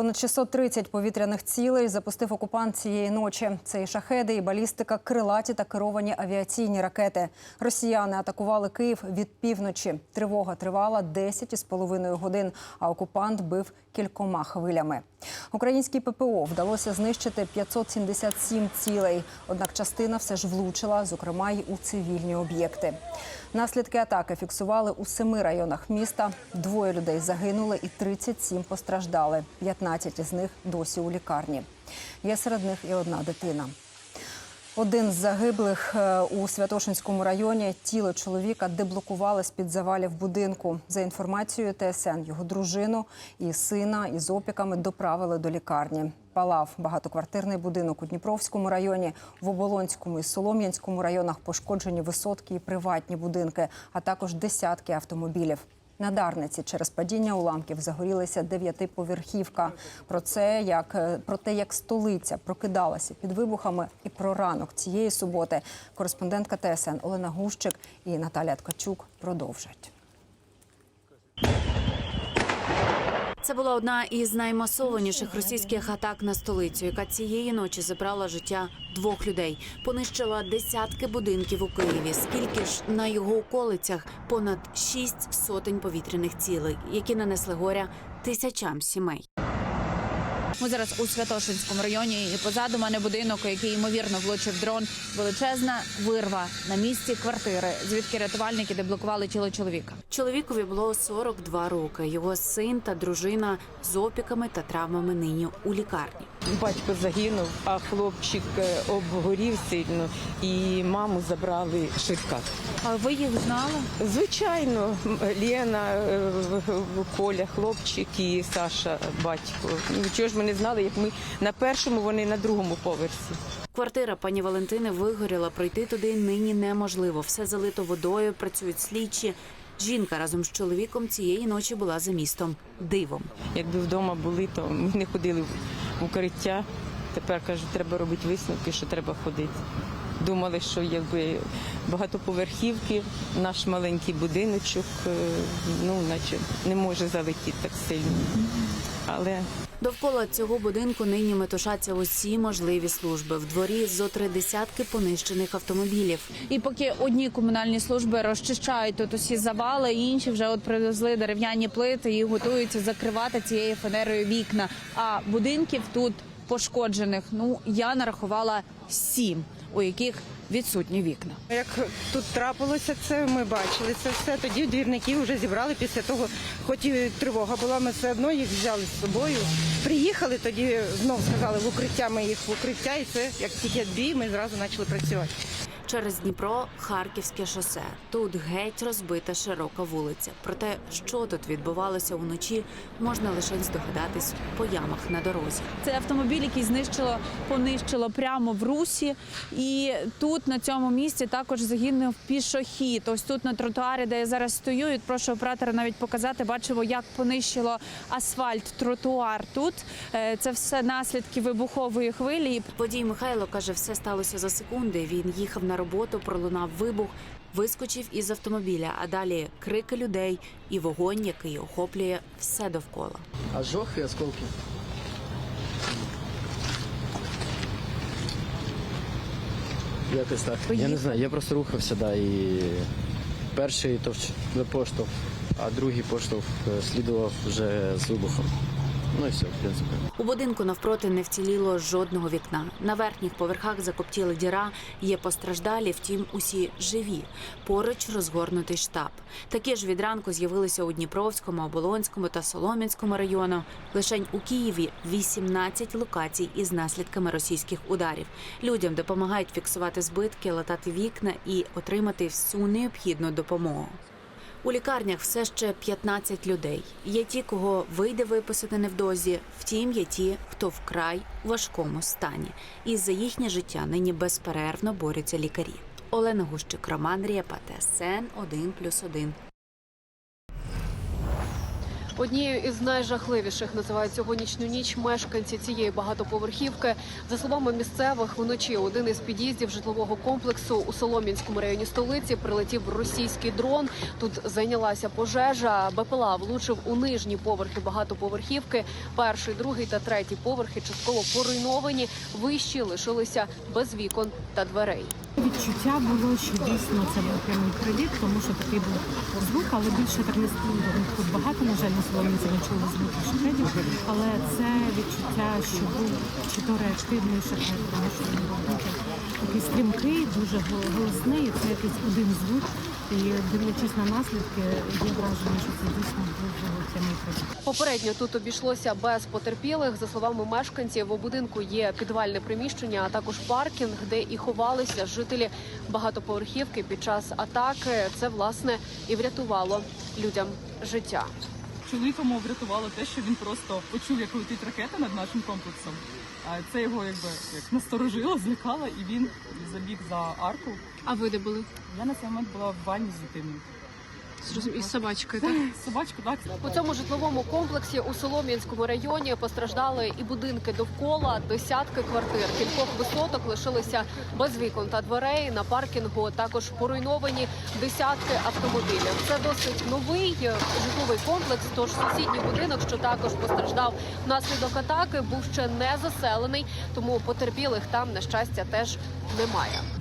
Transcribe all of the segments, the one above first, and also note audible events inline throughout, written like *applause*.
Понад 630 повітряних цілей запустив окупант цієї ночі. Це і шахеди, і балістика, крилаті та керовані авіаційні ракети. Росіяни атакували Київ від півночі. Тривога тривала 10 із половиною годин, а окупант бив кількома хвилями. Українській ППО вдалося знищити 577 цілей. Однак частина все ж влучила, зокрема й у цивільні об'єкти. Наслідки атаки фіксували у семи районах міста. Двоє людей загинули і 37 постраждали. 15 із них досі у лікарні. Є серед них і одна дитина. Один з загиблих е, у Святошинському районі тіло чоловіка деблокували з під завалів будинку. За інформацією ТСН, його дружину і сина із опіками доправили до лікарні. Палав багатоквартирний будинок у Дніпровському районі, в Оболонському і Солом'янському районах пошкоджені висотки і приватні будинки, а також десятки автомобілів. На Дарниці через падіння уламків загорілася дев'ятиповерхівка. Про це як е, про те, як столиця прокидалася під вибухами, і про ранок цієї суботи. Кореспондентка ТСН Олена Гущик і Наталя Ткачук продовжать. Це була одна із наймасованіших російських атак на столицю, яка цієї ночі забрала життя двох людей, понищила десятки будинків у Києві. Скільки ж на його околицях понад шість сотень повітряних цілей, які нанесли горя тисячам сімей. Ми зараз у Святошинському районі, і позаду мене будинок, який ймовірно влучив дрон. Величезна вирва на місці квартири, звідки рятувальники деблокували тіло чоловіка. Чоловікові було 42 роки. Його син та дружина з опіками та травмами нині у лікарні. Батько загинув, а хлопчик е, обгорів сильно, і маму забрали швидка. А ви їх знали? Звичайно, Лена, е, Коля, хлопчик і Саша, батько. Ну, чого ж ми не знали, як ми на першому, вони на другому поверсі. Квартира пані Валентини вигоріла. Пройти туди нині неможливо. Все залито водою, працюють слідчі. Жінка разом з чоловіком цієї ночі була за містом дивом. Якби вдома були, то ми не ходили укриття. Тепер кажуть, треба робити висновки, що треба ходити. Думали, що якби багатоповерхівки, наш маленький будиночок, е, ну наче не може залетіти так сильно. Але Довкола цього будинку нині метушаться усі можливі служби. В дворі зо три десятки понищених автомобілів. І поки одні комунальні служби розчищають тут усі завали, інші вже от привезли дерев'яні плити і готуються закривати цією фанерою вікна. А будинків тут пошкоджених, ну я нарахувала сім, у яких відсутні вікна. Як тут трапилося це, ми бачили це все. Тоді двірників вже зібрали після того, хоч і тривога була, ми все одно їх взяли з собою. Приїхали, тоді знов сказали в укриття, ми їх в укриття, і це як тільки бій, ми зразу почали працювати. Через Дніпро Харківське шосе. Тут геть розбита широка вулиця. Про те, що тут відбувалося вночі, можна лише здогадатись по ямах на дорозі. Це автомобіль, який знищило, понищило прямо в русі. І тут на цьому місці також загинув пішохід. Ось тут на тротуарі, де я зараз стою, і прошу оператора навіть показати. Бачимо, як понищило асфальт, тротуар. Тут Е, це все наслідки вибухової хвилі. Водій Михайло каже, все сталося за секунди. Він їхав на роботу, пролунав вибух, вискочив із автомобіля, а далі крики людей і вогонь, який охоплює все довкола. Ожог и осколки. Якось так. Я не знаю, я просто рухався, да, і перший товч поштовх, а другий поштовх е, слідував вже з вибухом. Ну і все, в принципі. У будинку навпроти не вціліло жодного вікна. На верхніх поверхах закоптіла діра. Є постраждалі, втім, усі живі. Поруч розгорнутий штаб. Такі ж від ранку з'явилися у Дніпровському, Оболонському та Солом'янському районах. Лишень у Києві 18 локацій із наслідками російських ударів. Людям допомагають фіксувати збитки, латати вікна і отримати всю необхідну допомогу. У лікарнях все ще 15 людей. Є ті, кого вийде виписати невдовзі. Втім, є ті, хто вкрай важкому стані. І за їхнє життя нині безперервно борються лікарі. Олена Гущик, Роман Рєпа, ТСН 1+,1. Однією із найжахливіших називають сьогоднішню ніч мешканці цієї багатоповерхівки. За словами місцевих, вночі один із під'їздів житлового комплексу у Солом'янському районі столиці прилетів російський дрон. Тут зайнялася пожежа. БПЛА влучив у нижні поверхи багатоповерхівки. Перший, другий та третій поверхи частково поруйновані. Вищі лишилися без вікон та дверей. Відчуття було, що дійсно це був прямий приліт, тому що такий був звук, але більше так не. Тут багато, на жаль, на Солом'янці не чули звуків шахедів, але це відчуття, що був чи то реактивний шахет, тому що він був такий стрімкий, дуже голосний, і це якийсь один звук. І дивлячись на наслідки, є враження, що це дійсно був прямий приліт. Попередньо тут обійшлося без потерпілих. За словами мешканців, у будинку є підвальне приміщення, а також паркінг, де і ховалися жителі багатоповерхівки під час атаки. Це власне і врятувало людям життя. Чоловікому врятувало те, що він просто почув, як летить ракета над нашим комплексом. Це його якби як насторожило, злякало, і він забіг за арку. А ви де були? Я на цей момент була в ванні з дитиною. Із собачкою, так? *laughs* Собачку, так. У цьому житловому комплексі у Солом'янському районі постраждали і будинки довкола, десятки квартир. Кількох висоток лишилися без вікон та дверей. На паркінгу також поруйновані десятки автомобілів. Це досить новий е, житловий комплекс. Тож сусідній будинок, що також постраждав внаслідок атаки, був ще не заселений, тому потерпілих там на щастя теж немає.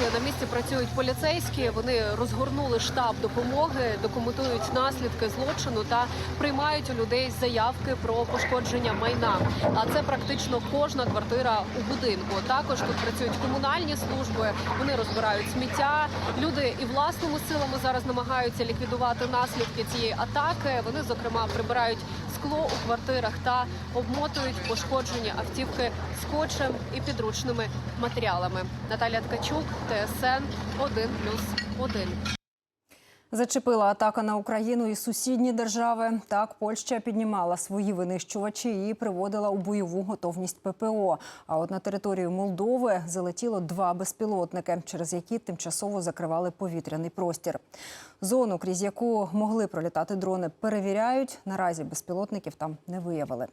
Наразі на місці працюють поліцейські. Вони розгорнули штаб допомоги, документують наслідки злочину та приймають у людей заявки про пошкодження майна. А це практично кожна квартира у будинку. Також тут працюють комунальні служби. Вони розбирають сміття. Люди і власними силами зараз намагаються ліквідувати наслідки цієї атаки. Вони зокрема прибирають скло у квартирах та обмотують пошкоджені автівки скотчем і підручними матеріалами. Наталя Ткачук, ТСН 1+,1. Зачепила атака на Україну і сусідні держави. Так, Польща піднімала свої винищувачі і приводила у бойову готовність ППО. А от на територію Молдови залетіло два безпілотники, через які тимчасово закривали повітряний простір. Зону, крізь яку могли пролітати дрони, перевіряють. Наразі безпілотників там не виявили.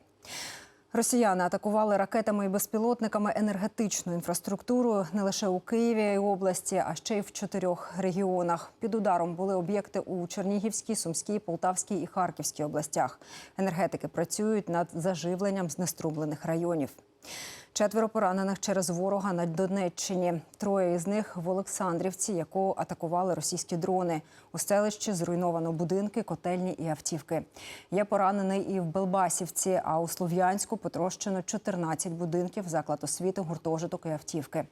Росіяни атакували ракетами і безпілотниками енергетичну інфраструктуру не лише у Києві і області, а ще й в чотирьох регіонах. Під ударом були об'єкти у Чернігівській, Сумській, Полтавській і Харківській областях. Енергетики працюють над заживленням знеструмлених районів. Четверо поранених через ворога на Донеччині. Троє із них в Олександрівці, яку атакували російські дрони. У селищі зруйновано будинки, котельні і автівки. Є поранений і в Белбасівці, а у Слов'янську потрощено 14 будинків, заклад освіти, гуртожиток і автівки.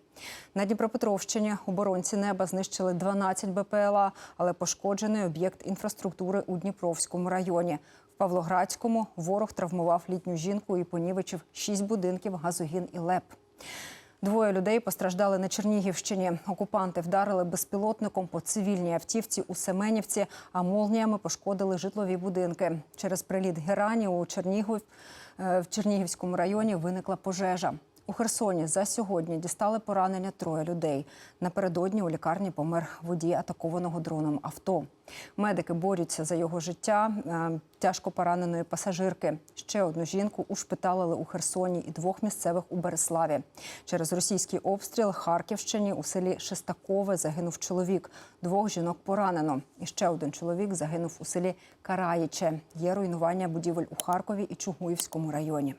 На Дніпропетровщині оборонці неба знищили 12 БПЛА, але пошкоджений об'єкт інфраструктури у Дніпровському районі. Павлоградському ворог травмував літню жінку і понівечив шість будинків, газогін і леп. Двоє людей постраждали на Чернігівщині. Окупанти вдарили безпілотником по цивільній автівці у Семенівці, а молніями пошкодили житлові будинки. Через приліт герані у Чернігів е, в Чернігівському районі виникла пожежа. У Херсоні за сьогодні дістали поранення троє людей. Напередодні у лікарні помер водій атакованого дроном авто. Медики борються за його життя е, тяжко пораненої пасажирки. Ще одну жінку ушпиталили у Херсоні і двох місцевих у Береславі. Через російський обстріл Харківщині у селі Шестакове загинув чоловік. Двох жінок поранено. І ще один чоловік загинув у селі Караїче. Є руйнування будівель у Харкові і Чугуївському районі.